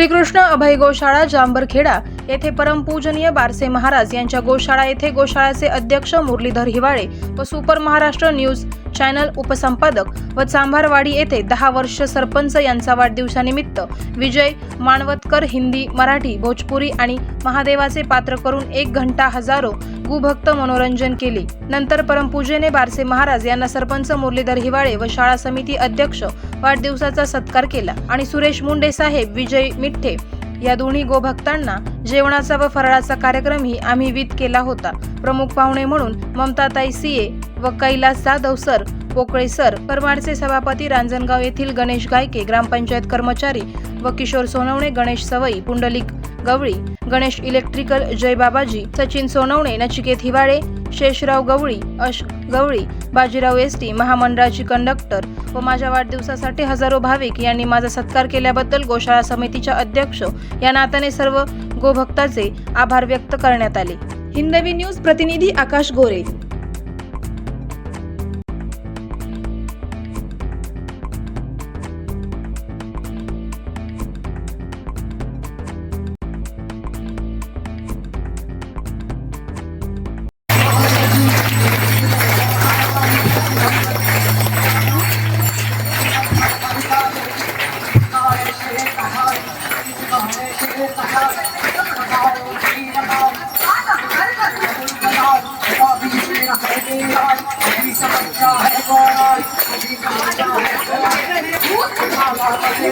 श्रीकृष्ण अभय गोशाळा जांभरखेडा येथे परमपूजनीय बारसे महाराज यांच्या गोशाळा येथे गोशाळाचे अध्यक्ष मुरलीधर हिवाळे व सुपर महाराष्ट्र न्यूज चॅनल उपसंपादक व चांभारवाडी येथे दहा वर्ष सरपंच यांचा वाढदिवसानिमित्त विजय मानवतकर हिंदी मराठी भोजपुरी आणि महादेवाचे पात्र करून एक घंटा हजारो गुभक्त मनोरंजन केले. नंतर परमपूजेने बारसे महाराज यांना सरपंच मुरलीधर हिवाळे व शाळा समिती अध्यक्ष वाढदिवसाचा सत्कार केला आणि सुरेश मुंडे साहेब विजय मिठ्ठे या दोन्ही गोभक्तांना जेवणाचा व फराळाचा कार्यक्रमही आम्ही वित केला होता. प्रमुख पाहुणे म्हणून ममताताई सीए व कैलास जाधव सर पोकळे सर परमाडचे सभापती रांजणगाव येथील गणेश गायके ग्रामपंचायत कर्मचारी व किशोर सोनवणे गणेश सवई पुंडलिक गवळी गणेश इलेक्ट्रिकल जय बाबाजी सचिन सोनवणे नचिकेत हिवाळे शेषराव गवळी अश गवळी बाजीराव एस टी महामंडळाची कंडक्टर व माझ्या वाढदिवसासाठी हजारो भाविक यांनी माझा सत्कार केल्याबद्दल गोशाळा समितीच्या अध्यक्ष या नात्याने सर्व गोभक्ताचे आभार व्यक्त करण्यात आले. हिंदवी न्यूज प्रतिनिधी आकाश गोरे.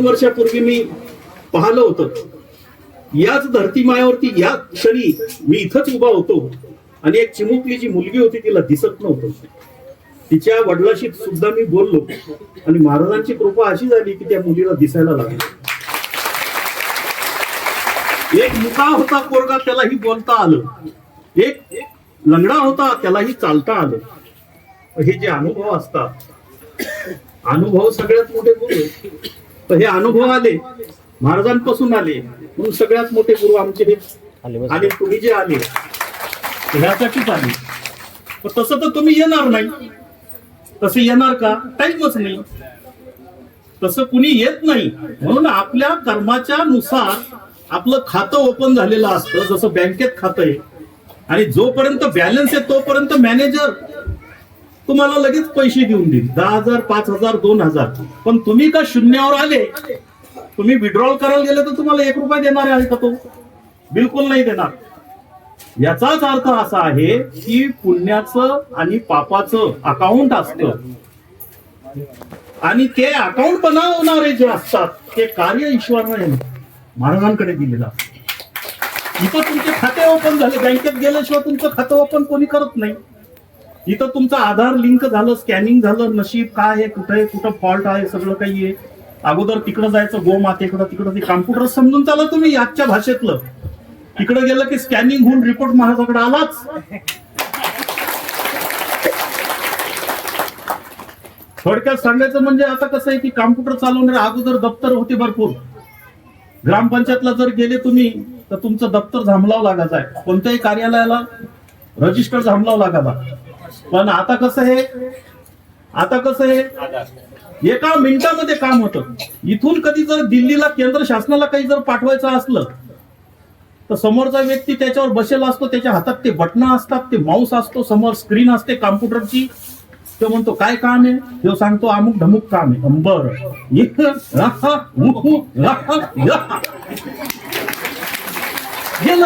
दोन वर्षापूर्वी मी पाहिलं होतं. याच धरती मायावरती या क्षणी मी इथंच उभा होतो आणि एक चिमुकली जी मुलगी होती तिला दिसत नव्हतं. तिच्या वडिलाशी सुद्धा मी बोललो आणि महाराजांची कृपा अशी झाली की त्या मुलीला दिसायला लागली. एक मुका होता पोरगा त्यालाही बोलता आलं. एक लंगडा होता त्यालाही चालता आलं. हे जे अनुभव असतात अनुभव सगळ्यात मोठे बोल तर हे अनुभव आले. महाराजांपासून आले. म्हणून सगळ्यात मोठे गुरु आमचे हे आणि तुम्ही जे आले ह्यासाठीच आले. तसं तर तुम्ही येणार नाही. तसं येणार का? टाईमच नाही. तसं कुणी येत नाही. म्हणून आपल्या कर्माच्या नुसार आपलं खातं ओपन झालेलं असतं. जसं बँकेत खातं आहे. आणि जोपर्यंत बॅलन्स आहे तोपर्यंत मॅनेजर तुम्हाला लगेच पैसे देऊन देईल. दहा हजार पाच हजार दोन हजार. पण तुम्ही का शून्यावर आले? तुम्ही विड्रॉल करायला गेले तर तुम्हाला एक रुपया देणार आहे का तो? बिलकुल नाही देणार. याचाच अर्थ असा आहे की पुण्याचं आणि पापाचं अकाउंट असतं. आणि ते अकाउंट बनवणारे जे असतात ते कार्य ईश्वराने महाराजांकडे दिलेलं असतं. इथं तुमचे खाते ओपन झाले. बँकेत गेल्याशिवाय तुमचं खातं ओपन कोणी करत नाही. इथं तुमचं आधार लिंक झालं स्कॅनिंग झालं नशीब काय आहे कुठं आहे कुठं फॉल्ट आहे सगळं काही आहे. अगोदर तिकडं जायचं गोमातेकडं तिकडं ते कॉम्प्युटर समजून चाला तुम्ही आजच्या भाषेतलं. तिकडं गेलं की स्कॅनिंग होऊन रिपोर्ट महाराजाकडे आलाच. थोडक्यात सांगायचं म्हणजे आता कसं आहे की कॉम्प्युटर चालवणारे अगोदर दप्तर होते भरपूर. ग्रामपंचायतला जर गेले तुम्ही तर तुमचं दप्तर झांबलावं लागायचं आहे. कोणत्याही कार्यालयाला रजिस्टर झांबलावं लागायचा. पण आता कसं आहे आता कसं आहे एका मिनिटामध्ये काम होतं. इथून कधी जर दिल्लीला केंद्र शासनाला काही जर पाठवायचं असलं तर समोरचा व्यक्ती त्याच्यावर बसेला असतो त्याच्या हातात ते बटणं असतात ते माऊस असतो समोर स्क्रीन असते कॉम्प्युटरची. तो म्हणतो काय काम आहे? तो सांगतो अमुक ढमुक काम आहे. बर. गेलं.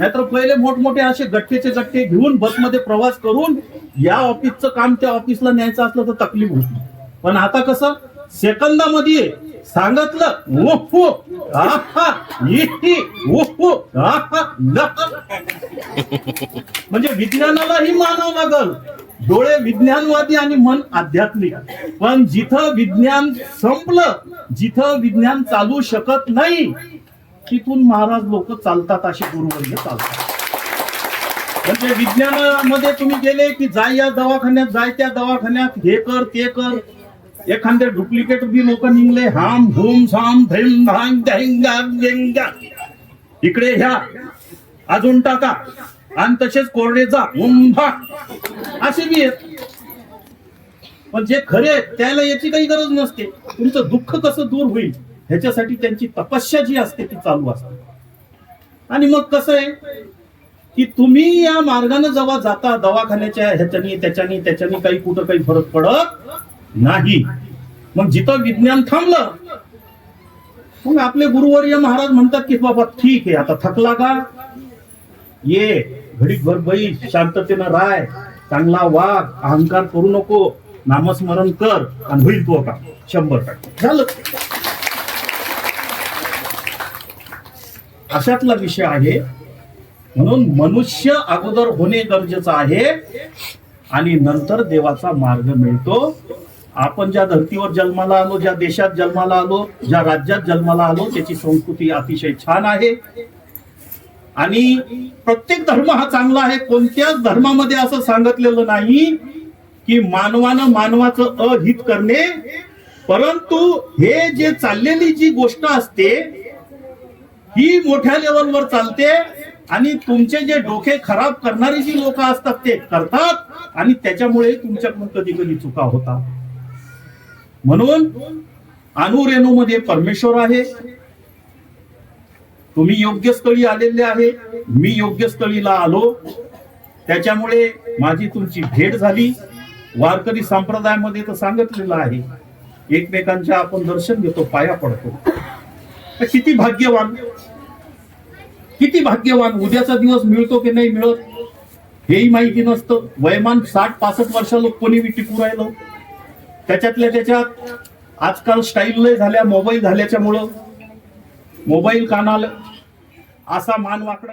नाहीतर पहिले मोठमोठे असे गट्टेचे गट्टे घेऊन बसमध्ये प्रवास करून या ऑफिसचं काम त्या ऑफिसला न्यायचं असलं तर तकलीफ होती. पण आता कसं? सेकंदामध्ये सांगितलं ओहो ओहो, म्हणजे विज्ञानालाही मानावं लागल. डोळे विज्ञानवादी आणि मन आध्यात्मिक. पण जिथं विज्ञान संपलं जिथं विज्ञान चालू शकत नाही तिथून महाराज लोक चालतात असे गुरुवर्य चालतात. म्हणजे विज्ञानामध्ये तुम्ही गेले की जाय या दवाखान्यात जाय त्या दवाखान्यात हे कर ते कर. एखादे डुप्लिकेट बी लोक निघले हाम हुम साम धैम धाम दहिंगा इकडे ह्या. अजून टाका. आणि तसेच कोरडे जा उंभा असे बी आहेत. पण जे खरे आहेत, त्याला याची काही गरज नसते. तुमचं दुःख कसं दूर होईल? ह्याच्यासाठी त्यांची तपस्या जी असते ती चालू असते. आणि मग कसं आहे? की तुम्ही या मार्गाने जेव्हा जाता दवाखान्याच्या ह्याच्यानी त्याच्यानी त्याच्यानी काही कुठं काही फरक पडत नाही. मग जिथं विज्ञान थांबलं मग आपले गुरुवर्य महाराज म्हणतात की बाबा ठीक आहे आता थकला का? ये घडी भर बैस शांततेनं राय चांगला वाघ अहंकार करू नको नामस्मरण कर आणि होईल तो का शंभर टक्के. झालं. अशातला विषय आहे. म्हणून मनुष्य अगोदर होणे गरजेचं आहे आणि नंतर देवाचा मार्ग मिळतो. आपण ज्या धर्तीवर जन्माला आलो ज्या देशात जन्माला आलो ज्या राज्यात जन्माला आलो त्याची संस्कृती अतिशय छान आहे. आणि प्रत्येक धर्म हा चांगला आहे. कोणत्याच धर्मामध्ये असं सांगितलेलं नाही की मानवानं मानवाचं अहित करणे. परंतु हे जे चाललेली जी गोष्ट असते ही मोठ्या लेवलवर चालते आणि तुमचे जे डोके खराब करणारी जी लोक असतात ते करतात आणि त्याच्यामुळे तुमच्याकडून कधी कधी चुका होतात. म्हणून अणुरेणू मध्ये परमेश्वर आहे. तुम्ही योग्य स्थळी आलेले आहे. मी योग्य स्थळीला आलो. त्याच्यामुळे माझी तुमची भेट झाली. वारकरी संप्रदायामध्ये तर सांगितलेलं आहे. एकमेकांच्या आपण दर्शन घेतो पाया पडतो. तर किती भाग्यवान? किती भाग्यवान? उद्याचा दिवस मिळतो की नाही मिळत? हेही माहिती नसतं. वयमान साठ पासष्ट वर्षाला कोणी मी टिकू राहिलो? त्याच्यातल्या त्याच्यात आजकाल स्टाईल लय झाल्या मोबाईल झाल्याच्यामुळं. मोबाईल कानाल असा मान वाकडा